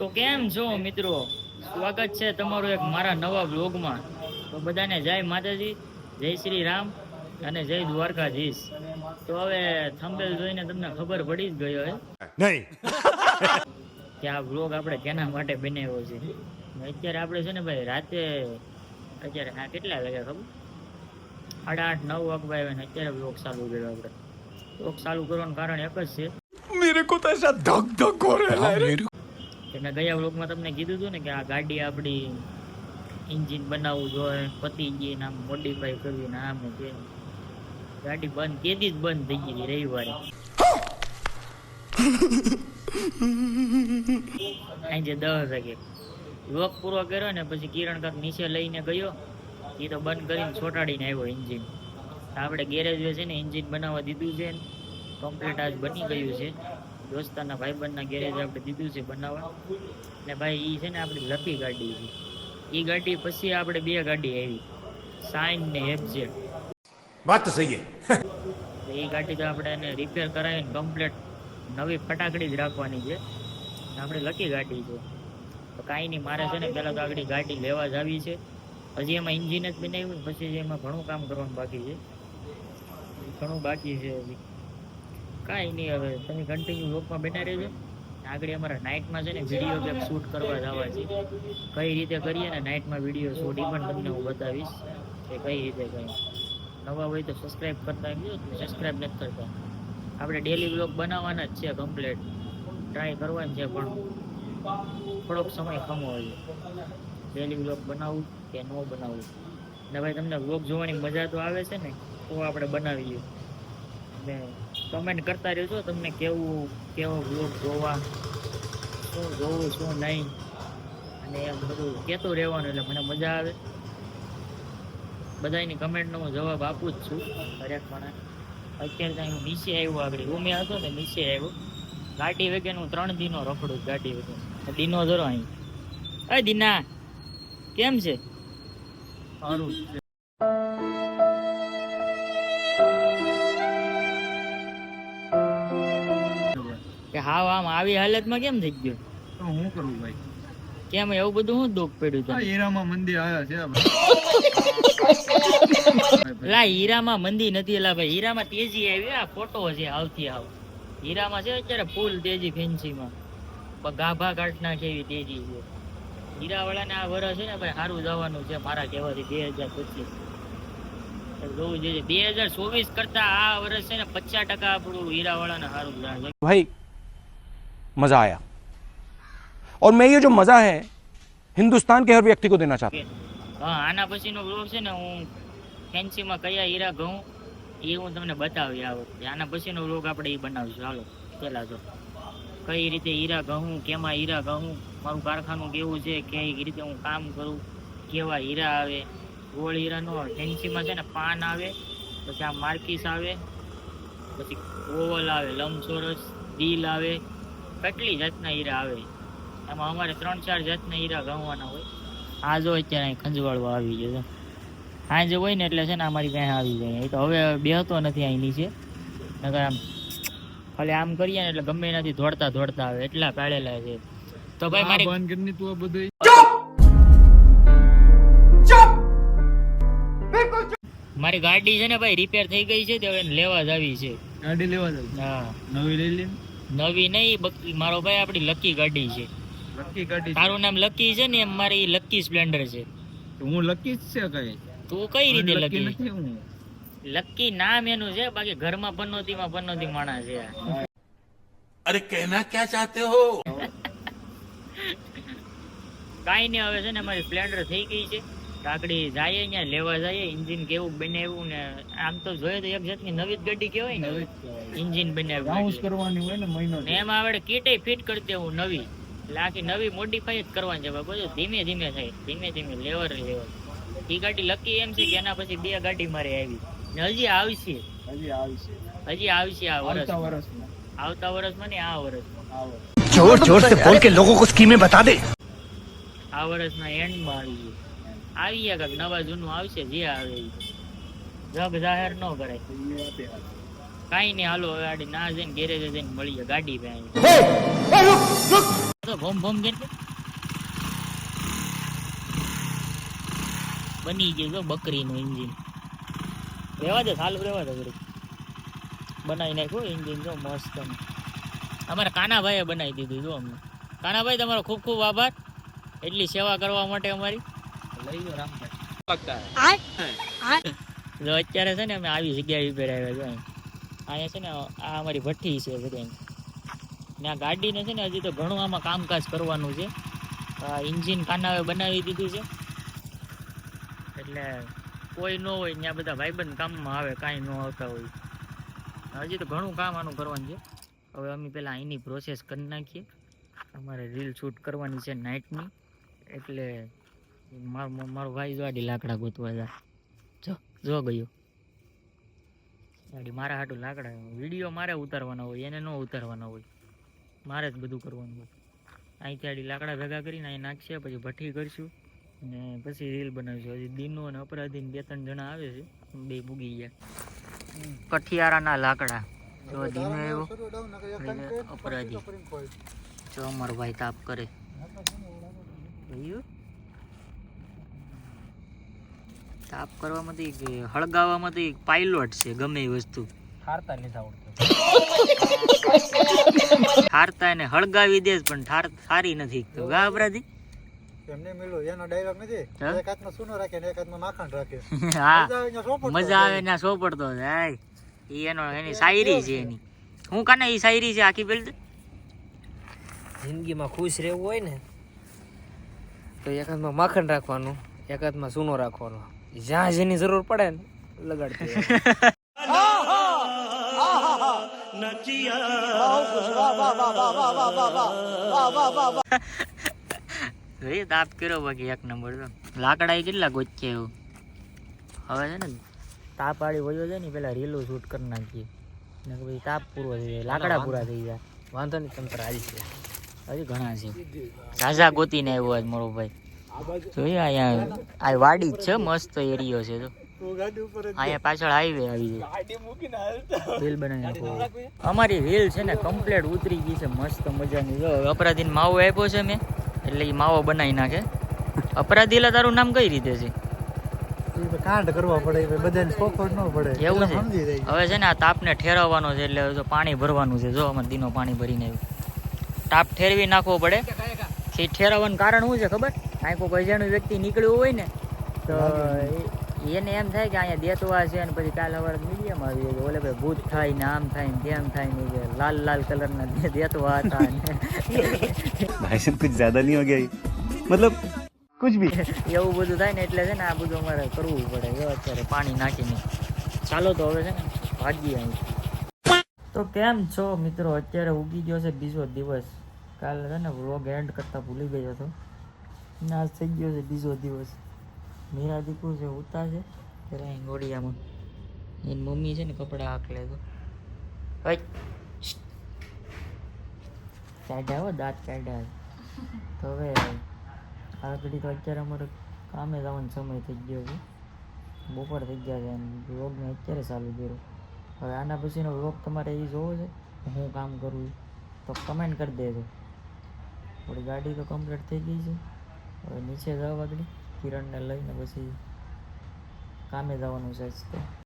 તો કેમ છો મિત્રો? સ્વાગત છે તમારું એક મારા નવા બ્લોગમાં તો બધાને જય માતાજી જય શ્રી રામ અને જય દ્વારકાધીશ. તો હવે થંબેલ જોઈને તમને ખબર પડી જ ગયો હે. નહીં. કે આ બ્લોગ આપણે કેના માટે બનાવ્યો છે? અત્યારે આપણે છે ને ભાઈ રાતે અત્યારે હા કેટલા વાગ્યા ખબર? સાડા આઠ નવ વાગ ભાઈ અત્યારે બ્લોગ ચાલુ કર્યો આપણે. બ્લોગ ચાલુ કરવાનું કારણ એક જ છે. મેરે કો તો ધક ધક હો મેરે મેં ગયા વ્લોગમાં તમને કીધું હતું ને કે આ ગાડી આપણી એન્જિન બનાવવું જોઈએ પતી ગઈ ને મોડિફાઈ કરવી ને આમ ને ગાડી બંધ, કેદી જ બંધ થઈ ગઈ રવિવારે. સાંજે દસ વાગે. બ્લોક પૂરો કર્યો ને પછી કિરણ કાક નીચે લઈને ગયો. એ તો બંધ કરીને છોટાડીને આવ્યો એન્જિન આપણે ગેરેજ છે ને એન્જિન બનાવવા દીધું છે કમ્પ્લીટ આજ બની ગયું છે. દોસ્તારના ભાઈબંધના ગેરેજ આપણે દીધું છે બનાવવા. ને ભાઈ એ છે ને આપણી લકી ગાડી છે. એ ગાડી પછી આપણે બે ગાડી આવી. સાઇન ને એફજેડ વાત તો સહી એ ગાડી તો આપણે એને રિપેર કરાવીને કમ્પ્લીટ નવી ફટાકડી જ રાખવાની છે. ને આપણે લકી ગાડી છે. તો કાંઈ નહીં મારે છે ને પહેલાં તો આગળ ગાડી લેવા જ આવી છે. હજી એમાં ઇન્જિન જ બનાવ્યું પછી એમાં ઘણું કામ કરવાનું બાકી છે. ઘણું બાકી છે હજી. કાંઈ નહીં હવે, તમે કન્ટિન્યુ લોકમાં બેઠા રહેજો. આગળ અમારા નાઇટમાં છે ને વીડિયો કંઈક શૂટ કરવા જવા છે કઈ રીતે કરીએ ને નાઇટમાં વીડિયો શૂટ એ પણ તમને હું બતાવીશ કે કઈ રીતે કરીએ. નવા હોય તો સબસ્ક્રાઇબ કરતા ગયો સબસ્ક્રાઇબ નથી કરતા, આપણે ડેલી બ્લોગ બનાવવાના જ છે કમ્પ્લીટ ટ્રાય કરવાની છે પણ થોડોક સમય કમો હોય. ડેલી બ્લોગ બનાવવું કે ન બનાવવું ને ભાઈ તમને બ્લોગ જોવાની મજા તો આવે છે ને, તો આપણે બનાવીએ. ને કમેન્ટ કરતા રહેજો, તમને કેવું, કેવો બ્લોગ જોવા, શું જોવું, શું નહીં, અને એમ બધું કહેતું રહેવાનું એટલે મને મજા આવે. બધાની કમેન્ટનો હું જવાબ આપું જ છું, દરેક પણ અત્યારે ત્યાં હું નીચે આવ્યો આગળ. ઉમે હતો ને નીચે આવ્યો. ગાડી વેગે હું ત્રણ દિનો રખડું ગાડી વગર. દિનો જરો અહીં. અ દિના, કેમ છે? સારું કે હાવ આમ આવી હાલતમાં કેમ થઈ ગયો? તો હું કરું ભાઈ? કેમ એવું બધું હું દુઃખ પડ્યું તો હીરામાં મંદી આવ્યા છે આપણે. લા હીરામાં મંદી નથી એલા ભાઈ હીરામાં તેજી આવી આ ફોટો છે આવતી આવ હીરામાં છે અત્યારે ફૂલ તેજી ફેન્સીમાં પણ ગાભા કાઢ નાખે એવી તેજી છે. હીરા વાળાને આ વરસ છે ને ભાઈ સારું જવાનું છે મારા કહેવાથી બે હજાર પચીસ. જોવું જોઈએ. બે હજાર ચોવીસ કરતા આ વર્ષ છે ને પચાસ ટકા આપણું હીરા વાળાને સારું ભાઈ मजा आया और मैं ये जो मजा है हिंदुस्तान के हर व्यक्ति को देना चाहता हूं હા આના પછીનો બ્લોગ છે ને હું ફેન્સીમાં કયા હીરા ઘઉં એ હું તમને બતાવી આ વખતે આના પછીનો બ્લોગ આપણે એ બનાવીશું હાલો પેલા તો કઈ રીતે હીરા ઘઉં કેમાં હીરા ઘઉં મારું કારખાનું કેવું છે કઈ રીતે હું કામ કરું કેવા હીરા આવે ગોળ હીરા નો ફેન્સીમાં છે ને પાન આવે પછી આ માર્કીસ આવે પછી ઓવલ આવે લંબચોરસ દિલ આવે કેટલી જાતના હીરા આવે? એમાં અમારે ત્રણ ચાર જાતના હીરા ગણવાના હોય. આ જો અત્યારે અહીં ખંજવાળવા આવી ગયો છે. સાંજે હોય ને એટલે છે ને અમારી પાસે આવી જાય. એ તો હવે બેહતો નથી અહીં નીચે નગર આમ ખાલી આમ કરીએ ને એટલે ગમે એનાથી દોડતા દોડતા આવે. એટલા પાડેલા છે. તો ભાઈ મારી બંધ કરી તું બધું મારી ગાડી છે ને ભાઈ રિપેર થઈ ગઈ છે તે હવે લેવા જ આવી છે. ગાડી લેવા જાવ હા. નવી લઈ લે? નવી નહીં મારો ભાઈ આપડી લકી ગાડી છે. લકી ગાડી તારું નામ લકી છે ને એમ મારી લકી સ્પ્લેન્ડર છે. હું લકી જ છે કઈ? તું કઈ રીતે લકી લકી નામ એનું છે બાકી ઘરમાં પનોતીમાં બનોતી માણસ છે. અરે કહેના ક્યાં ચાહતે હો? કાઈ નહીં હવે છે ને મારી સ્પ્લેન્ડર થઈ ગઈ છે. કાકડી જાય ને લેવા જાય ઇન્જિન કેવું બનાવ્યું ને આમ તો જોયે તો એક જાતની નવી જ ગાડી કેવાય ને ઇન્જિન બનાવ્યું બાઉન્સ કરવાની હોય ને મહિનો એમાં આપણે કીટે ફિટ કરતી હું નવી. એટલે આખી નવી મોડિફાઈ જ કરવાની છે બધું ધીમે ધીમે થાય ધીમે ધીમે લેવર લેવર એ ગાડી લકી એમ છે કે એના પછી બે ગાડી મારે આવી. ને હજી આવશે. હજી આવશે. હજી આવશે આ વર્ષ આવતા વર્ષમાં ને આ વર્ષમાં. જોર જોર સે બોલ કે લોકો કો સ્કીમે બતા દે. આ વર્ષના એન્ડમાં આવી ગયું. આવી ગયા કાંઈક નવા જૂનું આવશે, જે આવે જગ જાહેર ન કરાય. કાંઈ નહીં, હાલો, હવે આડી ના જઈને ગેરેજે જઈને મળીએ, ગાડી તો ભમ ભમ કે બની ગયું જો બકરીનું એન્જિન રેવા દે સાલું રેવા દે ઘડીક બનાવી નાખ્યું એન્જિન જો મસ્ત. અમારા કાનાભાઈએ બનાવી દીધું, જો અમને. કાનાભાઈ, તમારો ખૂબ ખૂબ આભાર. એટલી સેવા કરવા માટે અમારી. અત્યારે છે ને અમે આવી જગ્યાએ ઉભે આવ્યા જો અહીંયા છે ને આ અમારી ભઠ્ઠી છે બધી ને ગાડીને છે ને હજી તો ઘણું આમાં કામકાજ કરવાનું છે. ઇન્જિન કાનાવે બનાવી દીધું છે. એટલે કોઈ ન હોય ત્યાં બધા ભાઈબંધ કામમાં આવે, કાંઈ ન આવતા હોય. હજી તો ઘણું કામ આનું કરવાનું છે. હવે અમે પહેલાં અહીંની પ્રોસેસ કરી નાખીએ. અમારે રીલ શૂટ કરવાની છે નાઇટની એટલે મારો મારો ભાઈ જો આડી લાકડા ગોતવા જા જો જો ગયો. આડી મારા હાટું લાકડા. વીડિયો મારે ઉતારવાના હોય એને ન ઉતારવાના હોય. મારે જ બધું કરવાનું હોય. અહીંથી આડી લાકડા ભેગા કરીને અહીં નાખશે પછી ભઠ્ઠી કરશું. ને પછી રીલ બનાવીશું. હજી દિનો અને અપરાધી બે ત્રણ જણા આવે છે. બે ભૂગી ગયા. કઠિયારાના લાકડા. જો દિનો આવ્યો. અપરાધી. જો અમારો ભાઈ તાપ કરે. જોયું તાપ કરવામાં તો એક હળગાવવામાં તો એક પાયલોટ છે ગમે એ વસ્તુ. ઠારતા લીધા આવડતું. ઠારતા એને હળગાવી દે પણ ઠાર સારી નથી. તો ગા અપરાધી. એમને મળ્યો એનો ડાયલોગ નથી. એક હાથમાં સુનો રાખે ને એક હાથમાં માખણ રાખે. હા. મજા આવે ને ને સોપડતો જાય ઈ એનો એની શાયરી છે એની. હું કાને ઈ શાયરી છે આખી પેલી? જિંદગીમાં ખુશ રહેવું હોય ને તો એક હાથમાં માખણ રાખવાનું એક હાથમાં સૂનો રાખવાનો. જ્યાં જેની જરૂર પડે ને લગાડતી રહેવાનું. તાપ કર્યો બાકી એક નંબર તો. લાકડા કેટલા ગોચ્યા એવું? હવે છે ને તાપ વાળી વયો જાય ને પેલા રીલો શૂટ કરી નાખીએ. ને પછી તાપ પૂરો થઈ જાય લાકડા પૂરા થઈ જાય. વાંધો નહીં તંત્ર હાલ છે. હજી ઘણા છે. ઝાઝા ગોતીને આવ્યો આજ મારો ભાઈ. જોઈએ અહીંયા આ વાડી છે મસ્ત એરિયો છે તો અહીંયા પાછળ હાઈવે આવી જાય હિલ બનાવી નાખો. અમારી હિલ છે ને કમ્પ્લેટ ઉતરી ગઈ છે મસ્ત મજાની. જો અપરાધીને માવો આપ્યો છે મેં એટલે એ માવો બનાવી નાખે. અપરાધી એટલે તારું નામ કઈ રીતે છે? કાંડ કરવા પડે બધાને સોપડ ન પડે. એવું છે? હવે છે ને આ તાપને ઠેરવવાનો છે એટલે જો પાણી ભરવાનું છે. જો અમારે દીનો પાણી ભરીને આવ્યું. તાપ ઠેરવી નાખવો પડે. એ ઠેરવવાનું કારણ શું છે ખબર? કાંઈ કોઈ અજાણ્યું વ્યક્તિ નીકળ્યું હોય ને તો એને એમ થાય કે અહીંયા દેતવા છે અને પછી કાલ અવાર મીડિયામાં આવી જાય ઓલે ભાઈ ભૂત થાય ને આમ થાય ને તેમ થાય ને લાલ લાલ કલરના દેતવા હતા ભાઈ સાહેબ કુછ જ્યાદા નહીં હો ગયા મતલબ કુછ ભી. એવું બધું થાય ને એટલે છે ને આ બધું અમારે કરવું પડે. અત્યારે પાણી નાખીને. ચાલો તો હવે છે ને ભાગી અહીં. તો કેમ છો મિત્રો? અત્યારે ઉગી ગયો છે બીજો દિવસ. કાલે છે ને વ્લોગ એન્ડ કરતાં ભૂલી ગયો હતો. ને આજ થઈ ગયો છે બીજો દિવસ. મીરા દીકુ છે ઉતા છે ત્યારે અહીં એની મમ્મી છે ને કપડાં આકલે તો. કાઢ્યા હો, દાંત કાઢ્યા તો હવે આ ઘડી તો અત્યારે અમારે કામે જવાનો સમય થઈ ગયો છે. બપોર થઈ ગયા છે વ્લોગને અત્યારે ચાલુ કર્યો. હવે આના પછીનો વ્લોગ તમારે એ જોવો છે, હું કામ કરું તો કમેન્ટ કરી દેજો. થોડી ગાડી તો કમ્પ્લીટ થઈ ગઈ છે. હવે નીચે જવા દે કિરણને લઈને પછી કામે જવાનું છે